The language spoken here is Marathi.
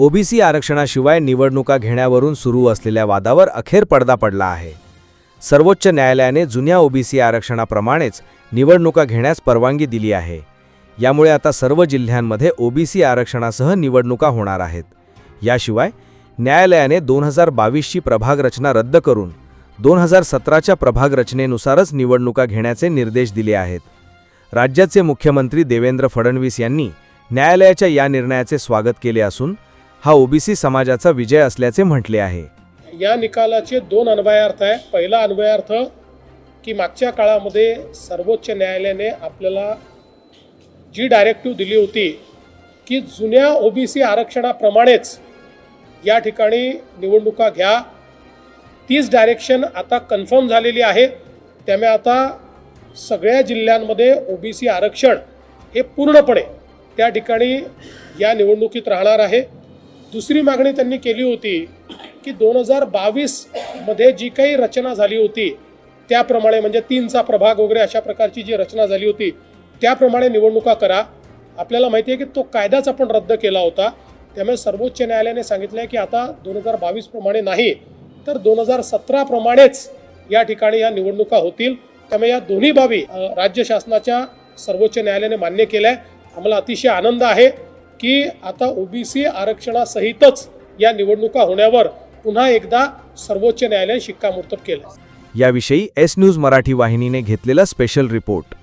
ओबीसी आरक्षणाशिवाय निवडणुका घेण्यावरून सुरू असलेल्या वादावर अखेर पडदा पडला आहे. सर्वोच्च न्यायालयाने जुन्या ओबीसी आरक्षणाप्रमाणेच निवडणुका घेण्यास परवानगी दिली आहे. यामुळे आता सर्व जिल्ह्यांमध्ये ओबीसी आरक्षणासह निवडणुका होणार आहेत. याशिवाय न्यायालयाने दोन हजार बावीसची प्रभाग रचना रद्द करून दोन हजार सतराच्या प्रभाग रचनेनुसारच निवडणुका घेण्याचे निर्देश दिले आहेत. राज्याचे मुख्यमंत्री देवेंद्र फडणवीस यांनी न्यायालयाच्या या निर्णयाचे स्वागत केले असून हा ओबीसी समाजाचा विजय असल्याचे म्हटले आहे. या निकालाचे दोन अन्वयार्थ आहे पहिला अन्वयार्थ की मागच्या काळामध्ये सर्वोच्च न्यायालयाने आपल्याला जी डायरेक्टिव्ह दिली होती की जुन्या ओबीसी आरक्षणाप्रमाणेच या ठिकाणी निवडणुका घ्या. तीच डायरेक्शन आता कन्फर्म झालेली आहे. त्यामुळे आता सगळ्या जिल्ह्यांमध्ये ओबीसी आरक्षण हे पूर्णपणे त्या ठिकाणी या निवडणुकीत राहणार आहे. दुसरी मागणी त्यांनी केली होती की दोन हजार बावीसमध्ये जी काही रचना झाली होती त्याप्रमाणे म्हणजे तीनचा प्रभाग वगैरे अशा प्रकारची जी रचना झाली होती त्याप्रमाणे निवडणुका करा. आपल्याला माहिती आहे की तो कायदाच आपण रद्द केला होता. त्यामुळे सर्वोच्च न्यायालयाने सांगितलं आहे की आता दोन हजार बावीसप्रमाणे नाही तर दोन हजार सतराप्रमाणेच या ठिकाणी या निवडणुका होतील. त्यामुळे या दोन्ही बाबी राज्य शासनाच्या सर्वोच्च न्यायालयाने मान्य केल्या. आहे आम्हाला अतिशय आनंद आहे. की आता ओबीसी आरक्षणासहितच या निवडणुका होण्यावर पुन्हा एकदा सर्वोच्च न्यायालयाने शिक्कामोर्तब केलं. याविषयी एस न्यूज मराठी वाहिनीने घेतलेला स्पेशल रिपोर्ट.